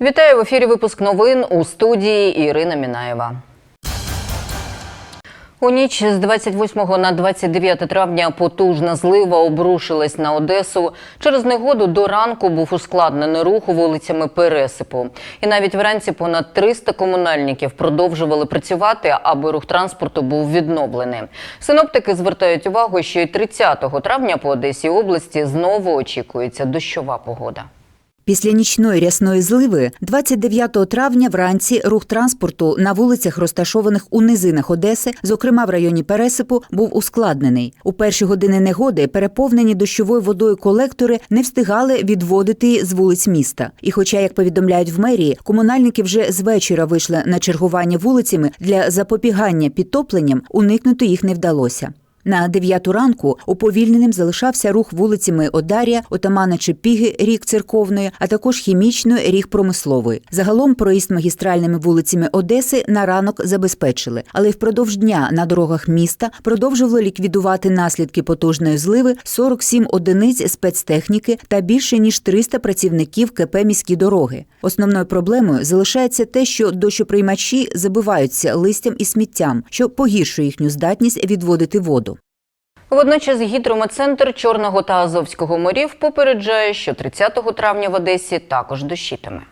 Вітаю в ефірі. Випуск новин у студії Ірина Мінаєва. У ніч з 28 на 29 травня потужна злива обрушилась на Одесу. Через негоду до ранку був ускладнений рух вулицями Пересипу. І навіть вранці понад 300 комунальників продовжували працювати, аби рух транспорту був відновлений. Синоптики звертають увагу, що і 30 травня по Одесі області знову очікується дощова погода. Після нічної рясної зливи 29 травня вранці рух транспорту на вулицях, розташованих у низинах Одеси, зокрема в районі Пересипу, був ускладнений. У перші години негоди переповнені дощовою водою колектори не встигали відводити з вулиць міста. І, хоча, як повідомляють в мерії, комунальники вже з вечора вийшли на чергування вулицями для запобігання підтопленням, уникнути їх не вдалося. На дев'яту ранку уповільненим залишався рух вулицями Одарія, Отамана Чепіги, рік церковної, а також хімічної ріг промислової. Загалом проїзд магістральними вулицями Одеси на ранок забезпечили, але впродовж дня на дорогах міста продовжувало ліквідувати наслідки потужної зливи 47 одиниць спецтехніки та більше ніж 300 працівників КП міські дороги. Основною проблемою залишається те, що дощоприймачі забиваються листям і сміттям, що погіршує їхню здатність відводити воду. Водночас гідрометцентр Чорного та Азовського морів попереджає, що 30 травня в Одесі також дощитиме.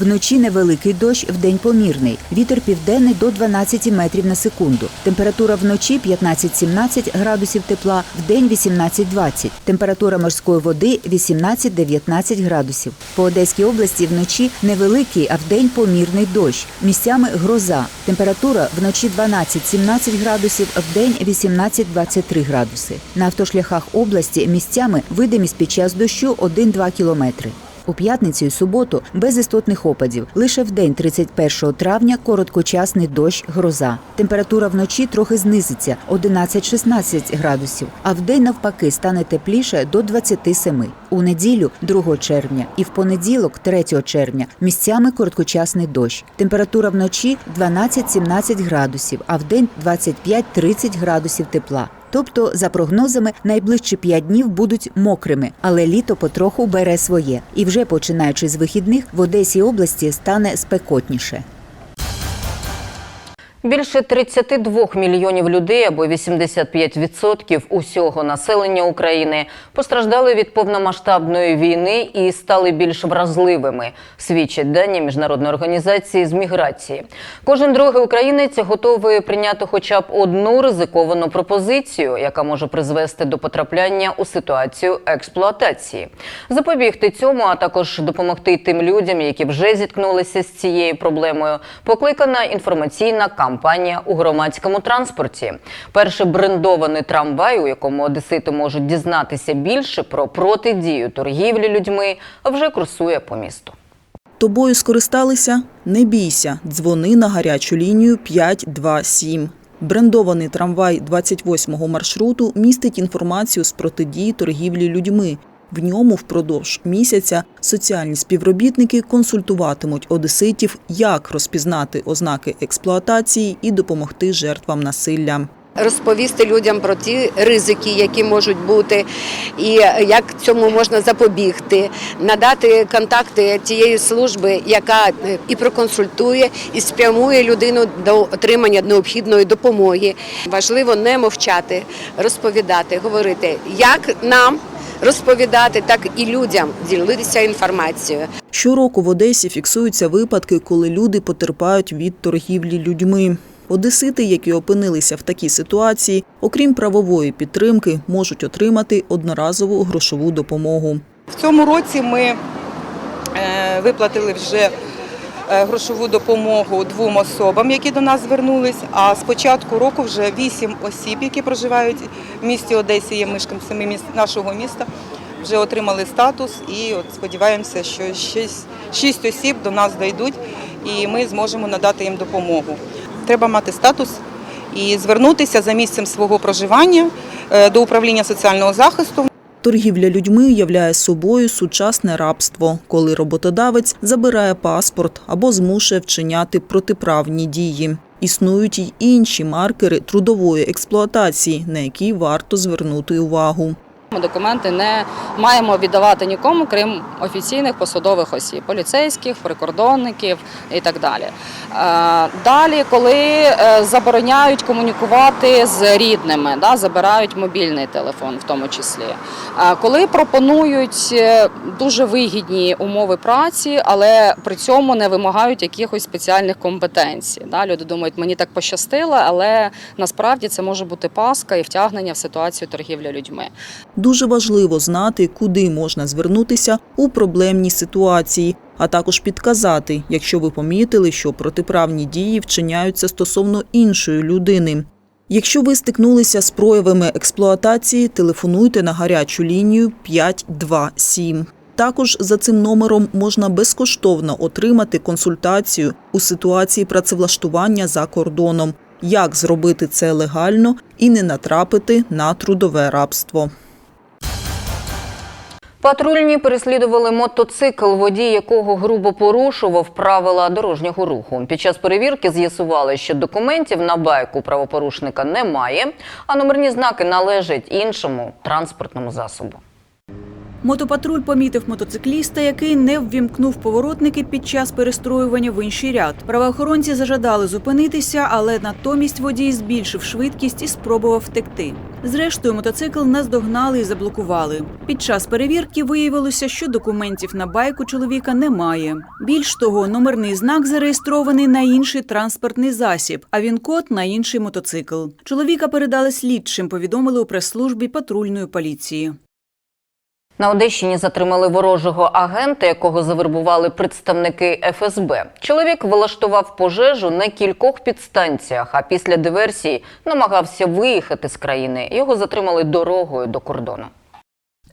Вночі невеликий дощ, вдень помірний. Вітер південний до 12 метрів на секунду. Температура вночі 15-17 градусів тепла, вдень 18-20. Температура морської води 18-19 градусів. По Одеській області вночі невеликий, а вдень помірний дощ. Місцями гроза. Температура вночі 12-17 градусів, вдень 18-23 градуси. На автошляхах області місцями видимість під час дощу 1-2 кілометри. У п'ятницю і суботу без істотних опадів. Лише в день 31 травня короткочасний дощ, гроза. Температура вночі трохи знизиться 11-16 градусів, а вдень навпаки стане тепліше до 27. У неділю 2 червня і в понеділок 3 червня місцями короткочасний дощ. Температура вночі 12-17 градусів, а вдень 25-30 градусів тепла. Тобто, за прогнозами, найближчі п'ять днів будуть мокрими, але літо потроху бере своє. І вже починаючи з вихідних в Одесі області стане спекотніше. Більше 32 мільйонів людей або 85% усього населення України постраждали від повномасштабної війни і стали більш вразливими, свідчать дані міжнародної організації з міграції. Кожен другий українець готовий прийняти хоча б одну ризиковану пропозицію, яка може призвести до потрапляння у ситуацію експлуатації. Запобігти цьому, а також допомогти тим людям, які вже зіткнулися з цією проблемою, покликана інформаційна кампанія у громадському транспорті. Перший брендований трамвай, у якому одесити можуть дізнатися більше про протидію торгівлі людьми, вже курсує по місту. Тобою скористалися? Не бійся. Дзвони на гарячу лінію 527. Брендований трамвай 28-го маршруту містить інформацію з протидії торгівлі людьми. В ньому впродовж місяця соціальні співробітники консультуватимуть одеситів, як розпізнати ознаки експлуатації і допомогти жертвам насилля. розповісти людям про ті ризики, які можуть бути, і як цьому можна запобігти, надати контакти тієї служби, яка е, і проконсультує, і спрямує людину до отримання необхідної допомоги. Важливо не мовчати, розповідати, говорити, як нам розповідати, так і людям ділитися інформацією. Щороку в Одесі фіксуються випадки, коли люди потерпають від торгівлі людьми. Одесити, які опинилися в такій ситуації, окрім правової підтримки, можуть отримати одноразову грошову допомогу. В цьому році ми е, виплатили вже грошову допомогу двом особам, які до нас звернулись. А з початку року вже вісім осіб, які проживають в місті Одесі, є мешканцями міс- нашого міста, вже отримали статус і от сподіваємося, що шість, шість осіб до нас дійдуть і ми зможемо надати їм допомогу. Треба мати статус і звернутися за місцем свого проживання е, до управління соціального захисту. Торгівля людьми являє собою сучасне рабство, коли роботодавець забирає паспорт або змушує вчиняти протиправні дії. Існують й інші маркери трудової експлуатації, на які варто звернути увагу. Ми документи не маємо віддавати нікому, крім офіційних посадових осіб, поліцейських, прикордонників і так далі. Е, Далі, коли е, забороняють комунікувати з рідними, да, забирають мобільний телефон, в тому числі. Е, Коли пропонують дуже вигідні умови праці, але при цьому не вимагають якихось спеціальних компетенцій. Да. Люди думають, мені так пощастило, але насправді це може бути паска і втягнення в ситуацію торгівлі людьми. Дуже важливо знати, куди можна звернутися у проблемній ситуації, а також підказати, якщо ви помітили, що протиправні дії вчиняються стосовно іншої людини. Якщо ви стикнулися з проявами експлуатації, телефонуйте на гарячу лінію 527. Також за цим номером можна безкоштовно отримати консультацію у ситуації працевлаштування за кордоном, як зробити це легально і не натрапити на трудове рабство. Патрульні переслідували мотоцикл, водій якого грубо порушував правила дорожнього руху. Під час перевірки з'ясували, що документів на байку правопорушника немає, а номерні знаки належать іншому транспортному засобу. Мотопатруль помітив мотоцикліста, який не ввімкнув поворотники під час перестроювання в інший ряд. Правоохоронці зажадали зупинитися, але натомість водій збільшив швидкість і спробував втекти. Зрештою, мотоцикл наздогнали і заблокували. Під час перевірки виявилося, що документів на байку чоловіка немає. Більш того, номерний знак зареєстрований на інший транспортний засіб, а він код на інший мотоцикл. Чоловіка передали слідчим, повідомили у прес-службі патрульної поліції. На Одещині затримали ворожого агента, якого завербували представники ФСБ. Чоловік влаштував пожежу на кількох підстанціях, а після диверсії намагався виїхати з країни. Його затримали дорогою до кордону.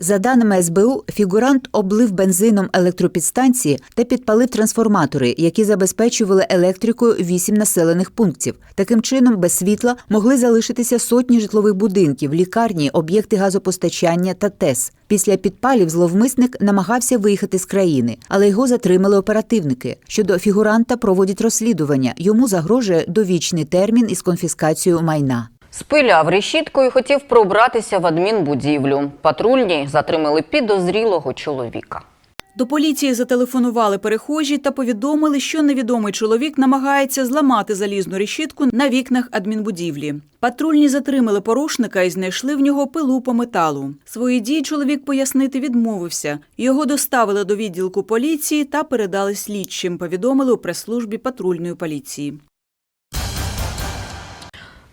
За даними СБУ, фігурант облив бензином електропідстанції та підпалив трансформатори, які забезпечували електрикою вісім населених пунктів. Таким чином, без світла могли залишитися сотні житлових будинків, лікарні, об'єкти газопостачання та ТЕС. Після підпалів зловмисник намагався виїхати з країни, але його затримали оперативники. Щодо фігуранта проводять розслідування. Йому загрожує довічний термін із конфіскацією майна. Спиляв решіткою хотів пробратися в адмінбудівлю. Патрульні затримали підозрілого чоловіка. До поліції зателефонували перехожі та повідомили, що невідомий чоловік намагається зламати залізну решітку на вікнах адмінбудівлі. Патрульні затримали порушника і знайшли в нього пилу по металу. Свої дії чоловік пояснити відмовився. Його доставили до відділку поліції та передали слідчим. Повідомили у прес-службі патрульної поліції.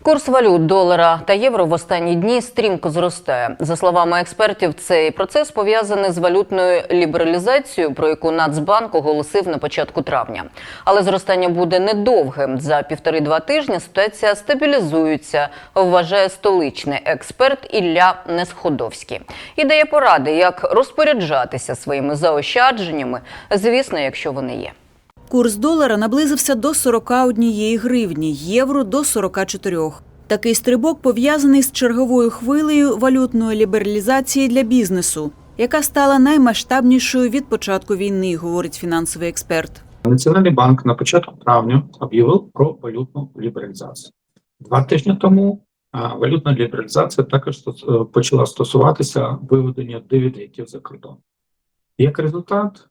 Курс валют долара та євро в останні дні стрімко зростає. За словами експертів, цей процес пов'язаний з валютною лібералізацією, про яку Нацбанк оголосив на початку травня. Але зростання буде недовгим. За півтори-два тижні ситуація стабілізується, вважає столичний експерт Ілля Несходовський. І дає поради, як розпоряджатися своїми заощадженнями, звісно, якщо вони є. Курс долара наблизився до 41 гривні, євро до 44. Такий стрибок пов'язаний з черговою хвилею валютної лібералізації для бізнесу, яка стала наймасштабнішою від початку війни, говорить фінансовий експерт. Національний банк на початку травня об'явив про валютну лібералізацію. Два тижні тому валютна лібералізація також е, почала стосуватися виведення дивідендів за кордон. Як результат,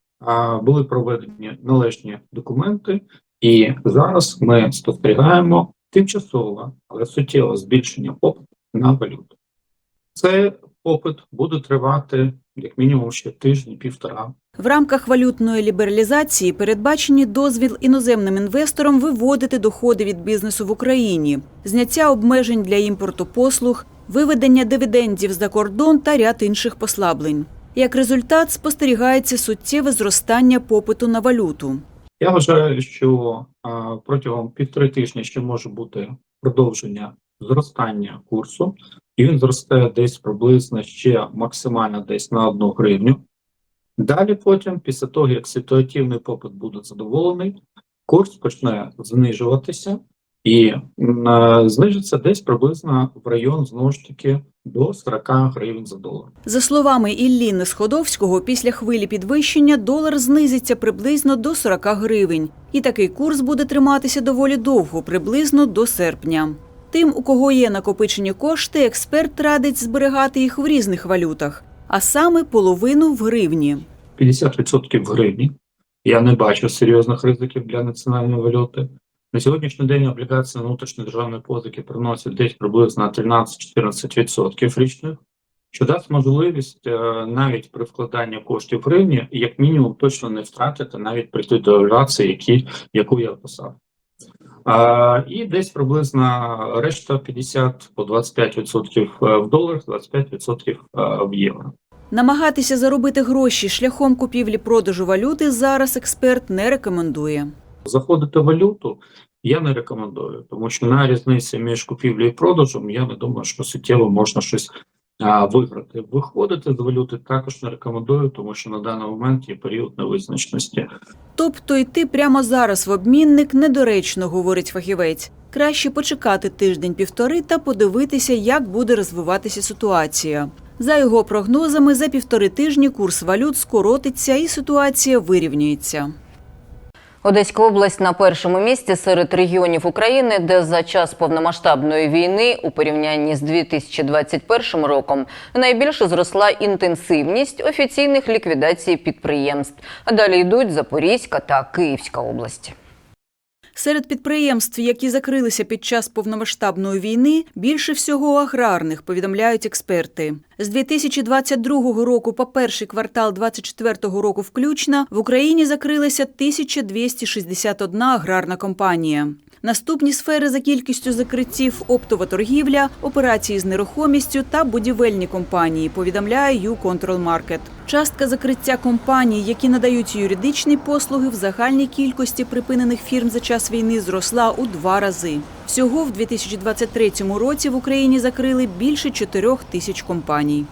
були проведені належні документи, і зараз ми спостерігаємо тимчасове, але суттєве збільшення попиту на валюту. Цей попит буде тривати як мінімум ще тижні-півтора. В рамках валютної лібералізації передбачені дозвіл іноземним інвесторам виводити доходи від бізнесу в Україні, зняття обмежень для імпорту послуг, виведення дивідендів за кордон та ряд інших послаблень. Як результат, спостерігається суттєве зростання попиту на валюту. Я вважаю, що протягом півтори тижня ще може бути продовження зростання курсу, і він зросте десь приблизно ще максимально десь на одну гривню. Далі потім, після того, як ситуативний попит буде задоволений, курс почне знижуватися і е, знижиться десь приблизно в район знову ж таки до 40 гривень за долар. За словами Іллі Несходовського, після хвилі підвищення долар знизиться приблизно до 40 гривень. І такий курс буде триматися доволі довго, приблизно до серпня. Тим, у кого є накопичені кошти, експерт радить зберігати їх в різних валютах, а саме половину в гривні. 50% в гривні. Я не бачу серйозних ризиків для національної валюти. На сьогоднішній день облігації внутрішньої державної позики приносять десь приблизно 13-14% річних, що дасть можливість е, навіть при вкладанні коштів в гривні, як мінімум, точно не втратити навіть при тій девальвації, які, яку я описав. А, і десь приблизно решта 50 по 25% в доларах, 25% е, в євро. Намагатися заробити гроші шляхом купівлі-продажу валюти зараз експерт не рекомендує. Заходити в валюту я не рекомендую, тому що на різниці між купівлею і продажем я не думаю, що суттєво можна щось виграти. Виходити з валюти також не рекомендую, тому що на даний момент є період невизначеності. Тобто йти прямо зараз в обмінник недоречно, говорить фахівець. Краще почекати тиждень-півтори та подивитися, як буде розвиватися ситуація. За його прогнозами, за півтори тижні курс валют скоротиться і ситуація вирівняється. Одеська область на першому місці серед регіонів України, де за час повномасштабної війни у порівнянні з 2021 роком найбільше зросла інтенсивність офіційних ліквідацій підприємств. А далі йдуть Запорізька та Київська області. Серед підприємств, які закрилися під час повномасштабної війни, більше всього аграрних, повідомляють експерти. З 2022 року по перший квартал 2024 року включно в Україні закрилася 1261 аграрна компанія. Наступні сфери за кількістю закриттів оптова торгівля, операції з нерухомістю та будівельні компанії, повідомляє «Юконтрол Маркет». Частка закриття компаній, які надають юридичні послуги в загальній кількості припинених фірм за час війни зросла у два рази. Всього в 2023 році в Україні закрили більше 4 тисяч компаній.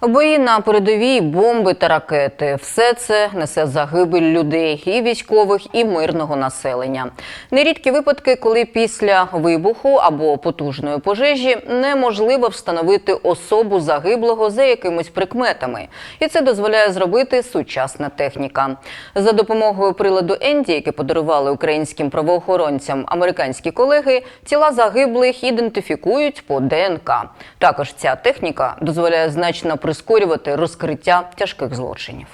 Бої на передовій, бомби та ракети все це несе загибель людей, і військових, і мирного населення. Нерідкі випадки, коли після вибуху або потужної пожежі неможливо встановити особу загиблого за якимись прикметами, і це дозволяє зробити сучасна техніка. За допомогою приладу Енді, який подарували українським правоохоронцям американські колеги, тіла загиблих ідентифікують по ДНК. Також ця техніка дозволяє значно прискорювати розкриття тяжких злочинів.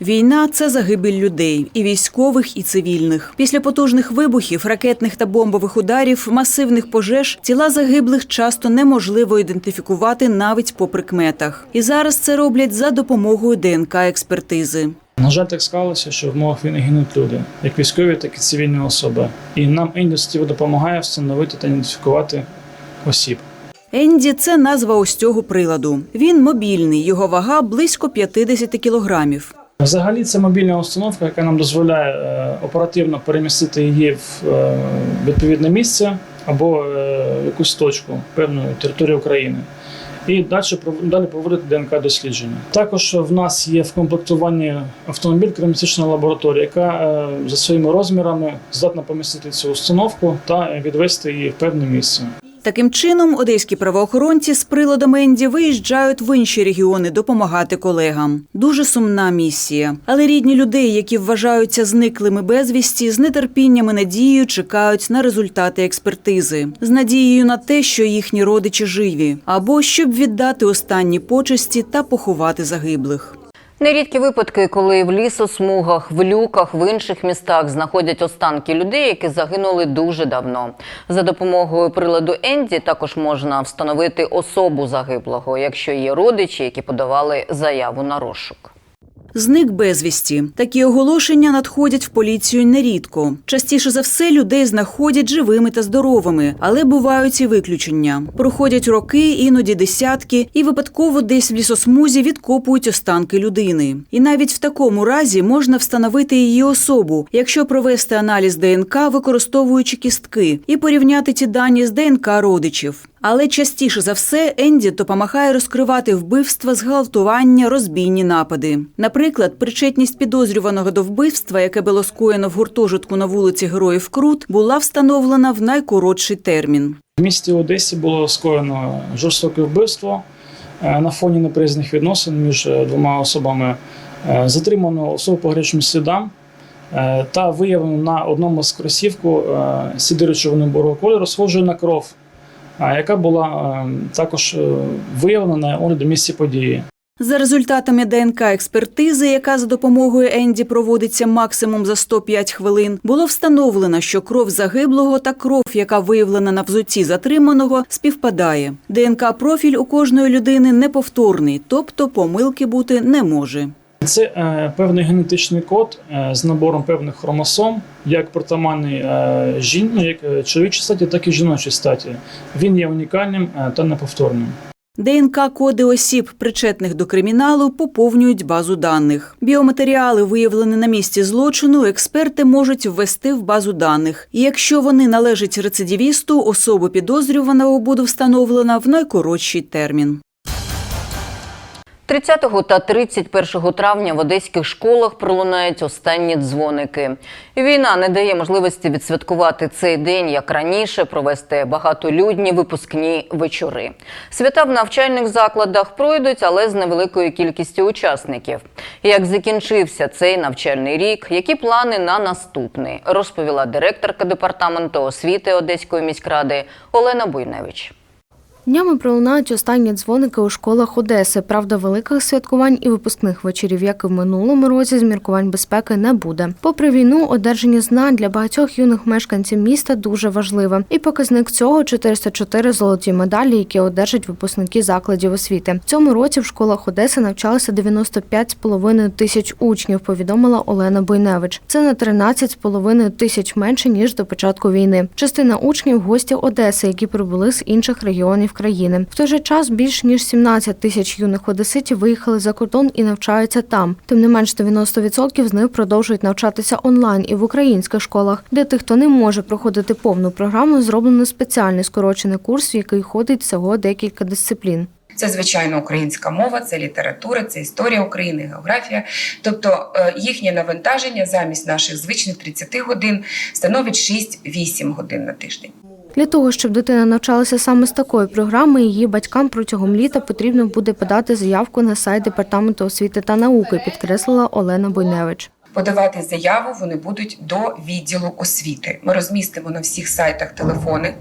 Війна це загибель людей і військових, і цивільних. Після потужних вибухів, ракетних та бомбових ударів, масивних пожеж тіла загиблих часто неможливо ідентифікувати навіть по прикметах. І зараз це роблять за допомогою ДНК експертизи. На жаль, так склалося, що в умовах війни гинуть люди, як військові, так і цивільні особи. І нам індустрія допомагає встановити та ідентифікувати осіб. Енді це назва ось цього приладу. Він мобільний, його вага близько 50 кілограмів. Взагалі, це мобільна установка, яка нам дозволяє е, оперативно перемістити її в е, відповідне місце або е, якусь точку певної території України. І далі далі проводити ДНК дослідження. Також в нас є в комплектуванні автомобіль криміністична лабораторія, яка за своїми розмірами здатна помістити цю установку та відвести її в певне місце. Таким чином, одеські правоохоронці з приладом Енді виїжджають в інші регіони допомагати колегам. Дуже сумна місія. Але рідні людей, які вважаються зниклими безвісті, з нетерпінням і надією чекають на результати експертизи, з надією на те, що їхні родичі живі, або щоб віддати останні почесті та поховати загиблих. Нерідкі випадки, коли в лісосмугах, в люках, в інших містах знаходять останки людей, які загинули дуже давно. За допомогою приладу Енді також можна встановити особу загиблого, якщо є родичі, які подавали заяву на розшук. Зник безвісті. Такі оголошення надходять в поліцію нерідко. Частіше за все людей знаходять живими та здоровими, але бувають і виключення. Проходять роки, іноді десятки, і випадково десь в лісосмузі відкопують останки людини. І навіть в такому разі можна встановити її особу, якщо провести аналіз ДНК, використовуючи кістки, і порівняти ті дані з ДНК родичів. Але частіше за все Енді допомагає розкривати вбивства, зґвалтування, розбійні напади. Наприклад, причетність підозрюваного до вбивства, яке було скоєно в гуртожитку на вулиці Героїв Крут, була встановлена в найкоротший термін. В місті Одесі було скоєно жорстоке вбивство е, на фоні неприязних відносин між е, двома особами. Е, Затримано особу по гарячим слідам. Та виявлено на одному з кросівку сліди речовини бурого кольору, схожої на кров, яка була е, також е, виявлена на місці події. За результатами ДНК експертизи, яка за допомогою Енді проводиться максимум за 105 хвилин, було встановлено, що кров загиблого та кров, яка виявлена на взуті затриманого, співпадає. ДНК профіль у кожної людини неповторний, тобто помилки бути не може. Це е, певний генетичний код е, з набором певних хромосом, як притаманний е, жін, ну, як е, чоловічій статі, так і жіночій статі. Він є унікальним е, та неповторним. ДНК-коди осіб, причетних до криміналу, поповнюють базу даних. Біоматеріали, виявлені на місці злочину, експерти можуть ввести в базу даних. І якщо вони належать рецидивісту, особу підозрюваного буде встановлена в найкоротший термін. 30 та 31 травня в одеських школах пролунають останні дзвоники. Війна не дає можливості відсвяткувати цей день як раніше, провести багатолюдні випускні вечори. Свята в навчальних закладах пройдуть, але з невеликою кількістю учасників. Як закінчився цей навчальний рік, які плани на наступний, розповіла директорка департаменту освіти Одеської міськради Олена Буйневич. Днями пролунають останні дзвоники у школах Одеси. Правда, великих святкувань і випускних вечорів, як і в минулому році, з міркувань безпеки не буде. Попри війну, одержання знань для багатьох юних мешканців міста дуже важливе. І показник цього 404 золоті медалі, які одержать випускники закладів освіти. Цьому році в школах Одеси навчалося 95,5 тисяч учнів. Повідомила Олена Бойневич. Це на 13,5 тисяч менше ніж до початку війни. Частина учнів гості Одеси, які прибули з інших регіонів країни. В той же час більш ніж 17 тисяч юних одеситів виїхали за кордон і навчаються там. Тим не менш 90% з них продовжують навчатися онлайн і в українських школах. Для тих, хто не може проходити повну програму, зроблено спеціальний скорочений курс, в який ходить всього декілька дисциплін. Це звичайно українська мова, це література, це історія України, географія. Тобто е, їхнє навантаження замість наших звичних 30 годин становить 6-8 годин на тиждень. Для того, щоб дитина навчалася саме з такої програми, її батькам протягом літа потрібно буде подати заявку на сайт департаменту освіти та науки, підкреслила Олена Бойневич. Подавати заяву вони будуть до відділу освіти. Ми розмістимо на всіх сайтах телефони,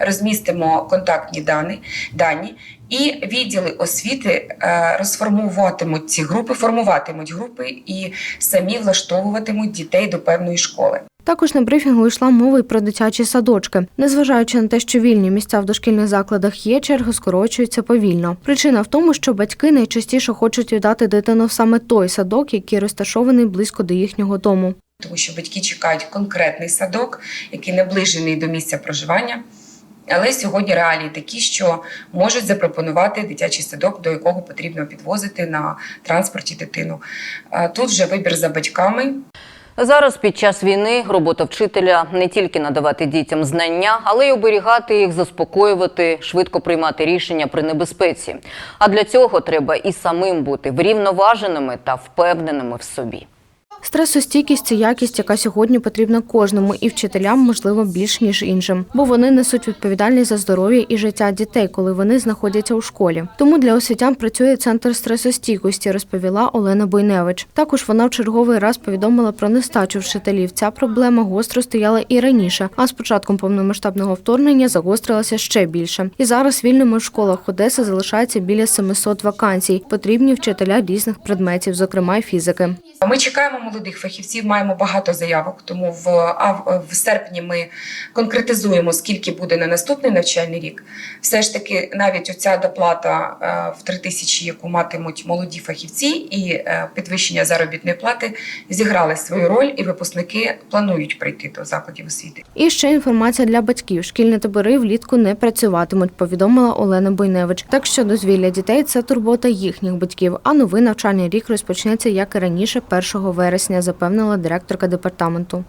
розмістимо контактні дані, дані і відділи освіти е, розформуватимуть ці групи, формуватимуть групи і самі влаштовуватимуть дітей до певної школи. Також на брифінгу йшла мова й про дитячі садочки. Незважаючи на те, що вільні місця в дошкільних закладах є, черги скорочуються повільно. Причина в тому, що батьки найчастіше хочуть віддати дитину саме той садок, який розташований близько до їхнього дому. тому що батьки чекають конкретний садок, який наближений до місця проживання. Але сьогодні реалії такі, що можуть запропонувати дитячий садок, до якого потрібно підвозити на транспорті дитину. Тут вже вибір за батьками. Зараз під час війни робота вчителя не тільки надавати дітям знання, але й оберігати їх, заспокоювати, швидко приймати рішення при небезпеці. А для цього треба і самим бути врівноваженими та впевненими в собі. Стресостійкість це якість, яка сьогодні потрібна кожному, і вчителям, можливо, більш ніж іншим, бо вони несуть відповідальність за здоров'я і життя дітей, коли вони знаходяться у школі. Тому для освітян працює центр стресостійкості, розповіла Олена Бойневич. Також вона в черговий раз повідомила про нестачу вчителів. Ця проблема гостро стояла і раніше, а з початком повномасштабного вторгнення загострилася ще більше. І зараз вільними в школах Одеси залишається біля 700 вакансій. Потрібні вчителя різних предметів, зокрема й фізики. Ми чекаємо молодих фахівців, маємо багато заявок. Тому в, в серпні ми конкретизуємо, скільки буде на наступний навчальний рік. Все ж таки, навіть оця доплата е, в 3 тисячі, яку матимуть молоді фахівці, і е, підвищення заробітної плати зіграли свою роль, і випускники планують прийти до закладів освіти. І ще інформація для батьків. Шкільні табори влітку не працюватимуть, повідомила Олена Бойневич. Так що дозвілля дітей це турбота їхніх батьків. А новий навчальний рік розпочнеться як і раніше, 1 вересня, запевнила директорка департаменту.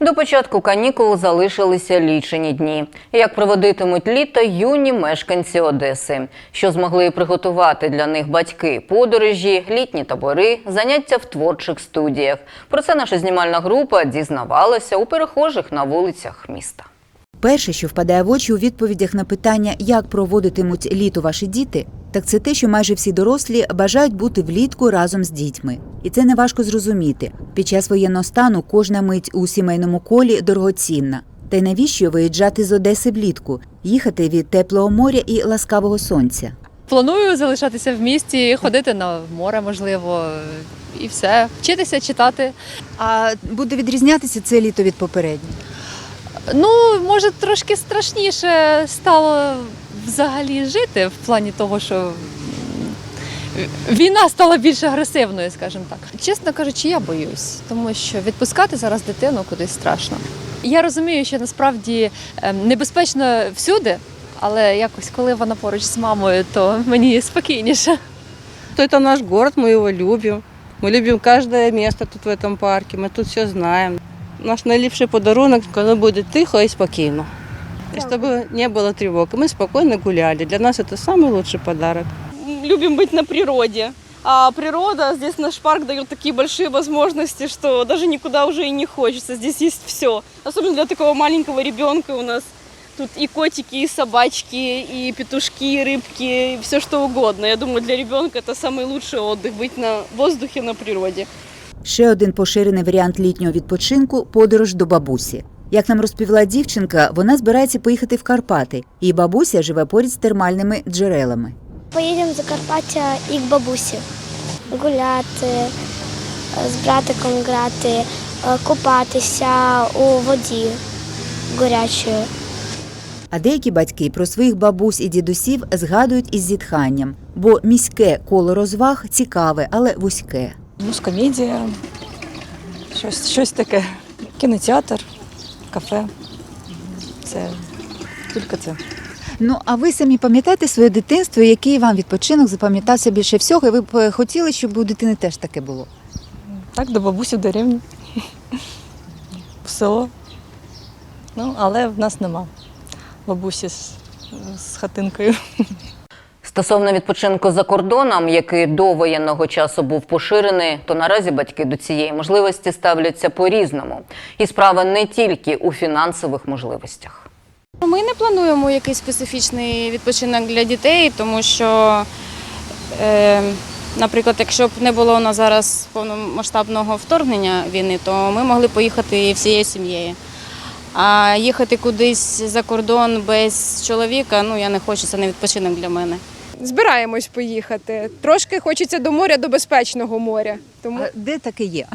До початку канікул залишилися лічені дні. Як проводитимуть літо юні мешканці Одеси, що змогли приготувати для них батьки подорожі, літні табори, заняття в творчих студіях. Про це наша знімальна група дізнавалася у перехожих на вулицях міста. Перше, що впадає в очі у відповідях на питання, як проводитимуть літо ваші діти, так це те, що майже всі дорослі бажають бути влітку разом з дітьми. І це неважко зрозуміти. Під час воєнного стану кожна мить у сімейному колі дорогоцінна. Та й навіщо виїжджати з Одеси влітку, їхати від теплого моря і ласкавого сонця? Планую залишатися в місті, ходити на море, можливо, і все. Вчитися читати. А буде відрізнятися це літо від попереднього? Ну, може, трошки страшніше стало взагалі жити в плані того, що м, війна стала більш агресивною, скажімо так. Чесно кажучи, я боюсь, тому що відпускати зараз дитину кудись страшно. Я розумію, що насправді ем, небезпечно всюди, але якось коли вона поруч з мамою, то мені спокійніше. то это наш город, мы его любим. Мы любим каждое место тут в этом парке, мы тут все знаем. Наш наилепший подарунок, коли буде тихо і спокійно. И чтобы не было тревог. И мы спокойно гуляли. Для нас это самый лучший подарок. любим быть на природе. А природа, здесь наш парк дает такие большие возможности, что даже никуда уже и не хочется. Здесь есть все. Особенно для такого маленького ребенка у нас тут и котики, и собачки, и петушки, и рыбки, и все что угодно. Я думаю, для ребенка это самый лучший отдых, быть на воздухе, на природе. Ще один поширений варіант літнього відпочинку подорож до бабусі. Як нам розповіла дівчинка, вона збирається поїхати в Карпати, і бабуся живе поряд з термальними джерелами. Поїдемо в Закарпаття і к бабусі. Гуляти, з братиком грати, е, купатися у воді горячої. А деякі батьки про своїх бабусь і дідусів згадують із зітханням, бо міське коло розваг цікаве, але вузьке. Мускомедія, щось, щось таке. Кінотеатр, кафе. Це тільки це. Ну а ви самі пам'ятаєте своє дитинство, який вам відпочинок запам'ятався більше всього, і ви б е, хотіли, щоб у дитини теж таке було? Так, до бабусі в деревні. В село. Ну, але в нас нема бабусі з, з хатинкою. Стосовно відпочинку за кордоном, який до воєнного часу був поширений, то наразі батьки до цієї можливості ставляться по-різному. І справа не тільки у фінансових можливостях. Ми не плануємо якийсь специфічний відпочинок для дітей, тому що, е, наприклад, якщо б не було у нас зараз повномасштабного вторгнення війни, то ми могли поїхати всією сім'єю. А їхати кудись за кордон без чоловіка, ну я не хочу, це не відпочинок для мене. Збираємось поїхати. Трошки хочеться до моря, до безпечного моря. Тому де таке є?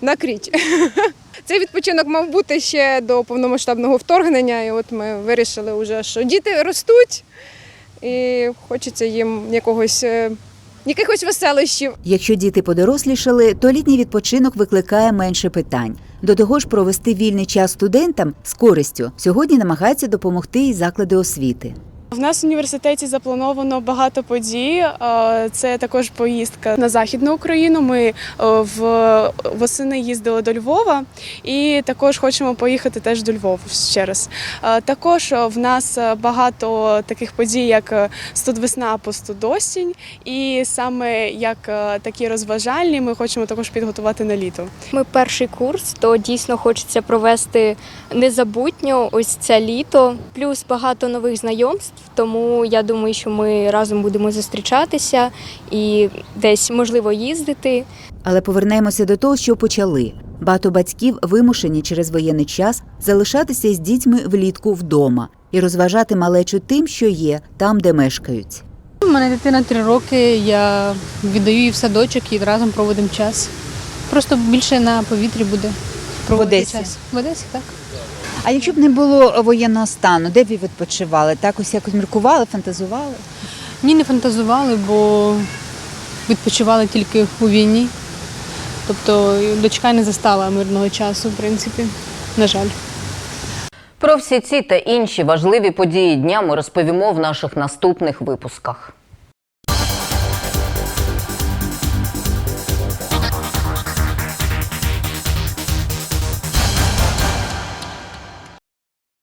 на Кріч. Цей відпочинок мав бути ще до повномасштабного вторгнення, і от ми вирішили вже, що діти ростуть, і хочеться їм якогось, е, якихось веселищів. Якщо діти подорослішали, то літній відпочинок викликає менше питань. До того ж, провести вільний час студентам з користю сьогодні намагаються допомогти і заклади освіти. В нас в університеті заплановано багато подій. Е, Це також поїздка на західну Україну. Ми е, в восени їздили до Львова, і також хочемо поїхати теж до Львова ще раз. Е, Також в нас багато таких подій, як студвесна по студосінь, і саме як такі розважальні, ми хочемо також підготувати на літо. Ми перший курс, то дійсно хочеться провести незабутньо ось це літо, плюс багато нових знайомств. Тому я думаю, що ми разом будемо зустрічатися і десь можливо їздити. Але повернемося до того, що почали. Багато батьків вимушені через воєнний час залишатися із дітьми влітку вдома і розважати малечу тим, що є, там, де мешкають. У мене дитина три роки, я віддаю її в садочок і разом проводимо час. Просто більше на повітрі буде проводити Одесі? час. В Одесі, так. А якщо б не було воєнного стану, де б ви відпочивали? Так ось якось міркували, фантазували? Ні, не фантазували, бо відпочивали тільки у війні. Тобто дочка не застала мирного часу, в принципі, на жаль. Про всі ці та інші важливі події дня ми розповімо в наших наступних випусках.